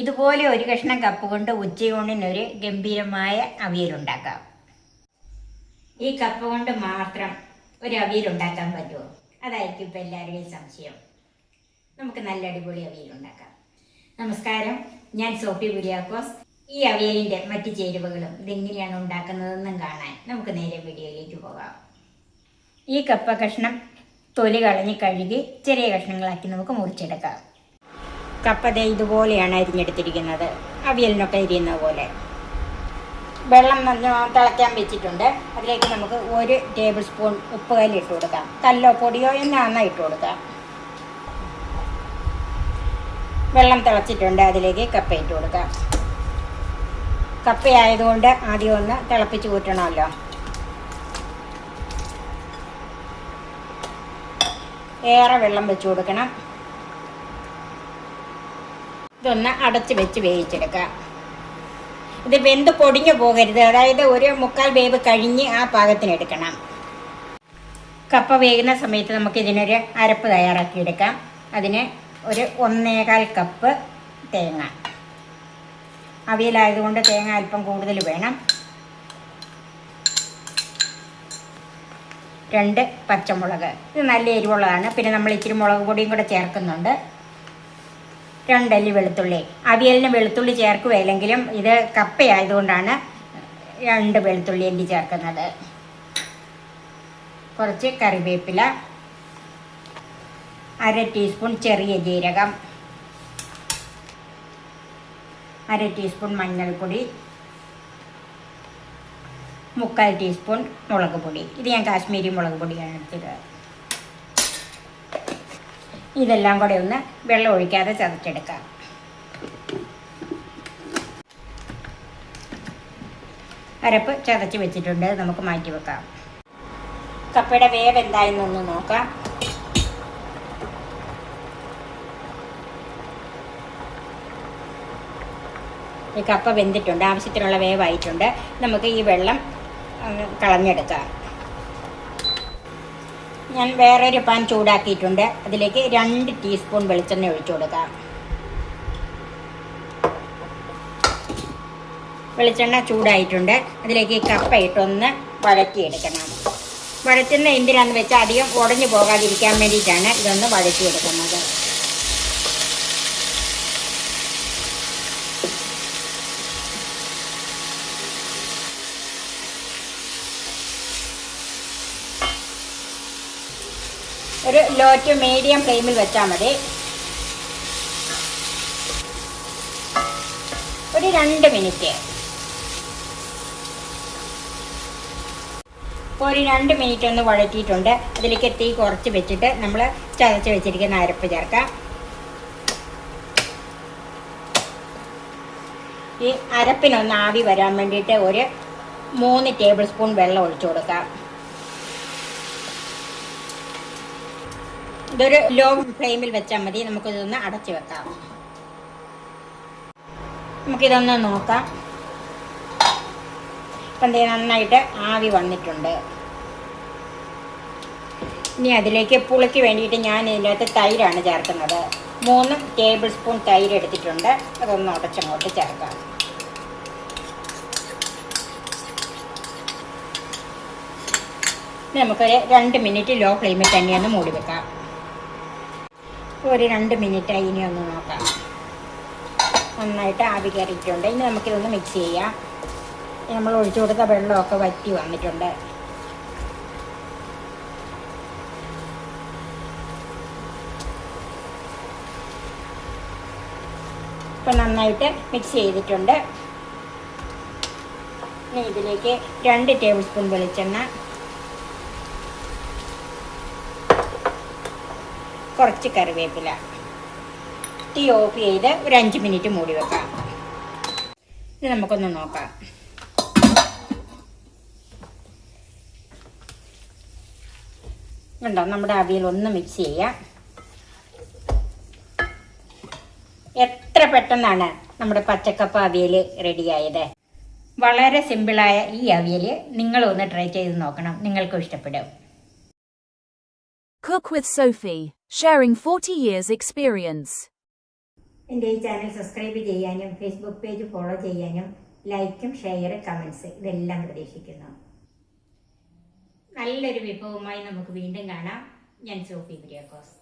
ഇതുപോലെ ഒരു കഷ്ണം കപ്പ് കൊണ്ട് ഉച്ചയൂണിനൊരു ഗംഭീരമായ അവിയലുണ്ടാക്കാം. ഈ കപ്പ് കൊണ്ട് മാത്രം ഒരു അവിയലുണ്ടാക്കാൻ പറ്റുമോ? അതായിരിക്കും ഇപ്പം എല്ലാവരുടെയും സംശയം. നമുക്ക് നല്ല അടിപൊളി അവിയലുണ്ടാക്കാം നമസ്കാരം. ഞാൻ സോഫി കുര്യാക്കോസ് ഈ അവിയലിന്റെ മറ്റ് ചേരുവകളും ഇതെങ്ങനെയാണ് ഉണ്ടാക്കുന്നതെന്നും കാണാൻ നമുക്ക് നേരെ വീഡിയോയിലേക്ക് പോകാം. ഈ കപ്പ കഷ്ണം തൊലി കളഞ്ഞ് കഴുകി ചെറിയ കഷ്ണങ്ങളാക്കി നമുക്ക് മുറിച്ചെടുക്കാം. കപ്പ ദേ ഇതുപോലെയാണ് അരിഞ്ഞെടുത്തിരിക്കുന്നത്. അവിയലിനൊക്കെ അരിയുന്ന പോലെ. വെള്ളം തിളയ്ക്കാൻ വെച്ചിട്ടുണ്ട്. അതിലേക്ക് നമുക്ക് ഒരു ടേബിൾ സ്പൂൺ ഉപ്പ് കല്ല് ഇട്ട് കൊടുക്കാം. കല്ലോ പൊടിയോ എന്നാന്ന് ഇട്ട് കൊടുക്കാം വെള്ളം തിളച്ചിട്ടുണ്ട്. അതിലേക്ക് കപ്പ ഇട്ട് കൊടുക്കാം കപ്പയായതുകൊണ്ട് ആദ്യം ഒന്ന് തിളപ്പിച്ച് കൂട്ടണമല്ലോ ഏറെ വെള്ളം വെച്ച് കൊടുക്കണം. ഇതൊന്ന് അടച്ച് വെച്ച് വേവിച്ചെടുക്കാം ഇത് വെന്ത് പൊടിഞ്ഞു പോകരുത്. അതായത് ഒരു മുക്കാൽ വേവ് കഴിഞ്ഞ് ആ പാകത്തിന് എടുക്കണം. കപ്പ വേകുന്ന സമയത്ത് നമുക്ക് ഇതിനൊരു അരപ്പ് തയ്യാറാക്കി എടുക്കാം അതിന് ഒരു ഒന്നേകാൽ കപ്പ് തേങ്ങ. അവിയലായതുകൊണ്ട് തേങ്ങ അല്പം കൂടുതൽ വേണം. രണ്ട് പച്ചമുളക്. ഇത് നല്ല എരിവുള്ളതാണ്. പിന്നെ നമ്മൾ ഇച്ചിരി മുളക് പൊടിയും കൂടെ ചേർക്കുന്നുണ്ട്. രണ്ടല്ലി വെളുത്തുള്ളി. അവിയലിന് വെളുത്തുള്ളി ചേർക്കുകയില്ലെങ്കിലും ഇത് കപ്പയായതുകൊണ്ടാണ് രണ്ട് വെളുത്തുള്ളി അല്ലി ചേർക്കുന്നത്. കുറച്ച് കറിവേപ്പില അര ടീസ്പൂൺ ചെറിയ ജീരകം അര ടീസ്പൂൺ മഞ്ഞൾപ്പൊടി മുക്കാൽ ടീസ്പൂൺ മുളക് പൊടി. ഇത് ഞാൻ കാശ്മീരി മുളക് പൊടിയാണ് എടുത്തത്. ഇതെല്ലാം കൂടെ ഒന്ന് വെള്ളം ഒഴിക്കാതെ ചതച്ചെടുക്കാം. അരപ്പ് ചതച്ച് വെച്ചിട്ടുണ്ട്. നമുക്ക് മാറ്റി വെക്കാം. കപ്പയുടെ വേവ് എന്തായെന്നൊന്ന് നോക്കാം. ഈ കപ്പ വെന്തിട്ടുണ്ട്. ആവശ്യത്തിനുള്ള വേവായിട്ടുണ്ട്. നമുക്ക് ഈ വെള്ളം കളഞ്ഞെടുക്കാം. ഞാൻ വേറൊരു പാൻ ചൂടാക്കിയിട്ടുണ്ട്. അതിലേക്ക് രണ്ട് ടീസ്പൂൺ വെളിച്ചെണ്ണ ഒഴിച്ചു കൊടുക്കാം. വെളിച്ചെണ്ണ ചൂടായിട്ടുണ്ട്. അതിലേക്ക് കപ്പ ഇട്ടൊന്ന് വഴറ്റിയെടുക്കണം. വഴറ്റുന്ന എന്തിനാന്ന് വെച്ചാൽ അധികം ഉടഞ്ഞു പോകാതിരിക്കാൻ വേണ്ടിയിട്ടാണ് ഇതൊന്ന് വഴറ്റിയെടുക്കുന്നത്. ഒരു ലോ ടു മീഡിയം ഫ്ലെയിമിൽ വെച്ചാൽ മതി. ഒരു രണ്ട് മിനിറ്റ്. ഇപ്പോൾ ഒരു രണ്ട് മിനിറ്റ് ഒന്ന് വഴറ്റിയിട്ടുണ്ട്. അതിലേക്ക് തീ കുറച്ച് വെച്ചിട്ട് നമ്മൾ ചതച്ച് വെച്ചിരിക്കുന്ന അരപ്പ് ചേർക്കാം. ഈ അരപ്പിനൊന്ന് ആവി വരാൻ വേണ്ടിയിട്ട് ഒരു മൂന്ന് ടേബിൾ സ്പൂൺ വെള്ളം ഒഴിച്ചു കൊടുക്കാം. ഇതൊരു ലോ ഫ്ലെയിമിൽ വെച്ചാൽ മതി. നമുക്കിതൊന്ന് അടച്ചു വെക്കാം. നമുക്കിതൊന്ന് നോക്കാം. ഇപ്പം നന്നായിട്ട് ആവി വന്നിട്ടുണ്ട്. ഇനി അതിലേക്ക് പുളിക്ക് വേണ്ടിയിട്ട് ഞാൻ ഇതിനകത്ത് തൈരാണ് ചേർക്കുന്നത്. മൂന്ന് ടേബിൾ സ്പൂൺ തൈര് എടുത്തിട്ടുണ്ട്. അതൊന്ന് ഉടച്ചങ്ങോട്ട് ചേർക്കാം. നമുക്കൊരു രണ്ട് മിനിറ്റ് ലോ ഫ്ലെയിമിൽ തന്നെയൊന്ന് മൂടി വെക്കാം. ഒരു രണ്ട് മിനിറ്റ് ഇനി ഒന്ന് നോക്കാം. നന്നായിട്ട് ആവി കയറിയിട്ടുണ്ട്. ഇനി നമുക്കിതൊന്ന് മിക്സ് ചെയ്യാം. നമ്മൾ ഒഴിച്ചു കൊടുത്ത വെള്ളമൊക്കെ വറ്റി വന്നിട്ടുണ്ട്. ഇപ്പം നന്നായിട്ട് മിക്സ് ചെയ്തിട്ടുണ്ട്. ഇനി ഇതിലേക്ക് രണ്ട് ടേബിൾ സ്പൂൺ വെളിച്ചെണ്ണ കുറച്ച് കറിവേപ്പില. തീ ഓഫ് ചെയ്ത് ഒരു അഞ്ച് മിനിറ്റ് മൂടി വെക്കാം. ഇത് നമുക്കൊന്ന് നോക്കാം. കണ്ടോ നമ്മുടെ അവിയൽ ഒന്ന് മിക്സ് ചെയ്യാം. എത്ര പെട്ടെന്നാണ് നമ്മുടെ പച്ചക്കപ്പ അവിയൽ റെഡിയായത് വളരെ സിമ്പിളായ ഈ അവിയൽ നിങ്ങളൊന്ന് ട്രൈ ചെയ്ത് നോക്കണം. നിങ്ങൾക്കും ഇഷ്ടപ്പെടും. Cook with Sophie, sharing 40 years experience. എന്റെ ഈ ചാനൽ സബ്സ്ക്രൈബ് ചെയ്യാനും ഫേസ്ബുക്ക് പേജ് ഫോളോ ചെയ്യാനും ലൈക്കും ഷെയർ കമൻസ് ഇതെല്ലാം പ്രതീക്ഷിക്കുന്നു. നല്ലൊരു വിഭവമായി നമുക്ക് വീണ്ടും കാണാം. ഞാൻ സോഫി കുര്യാക്കോസ്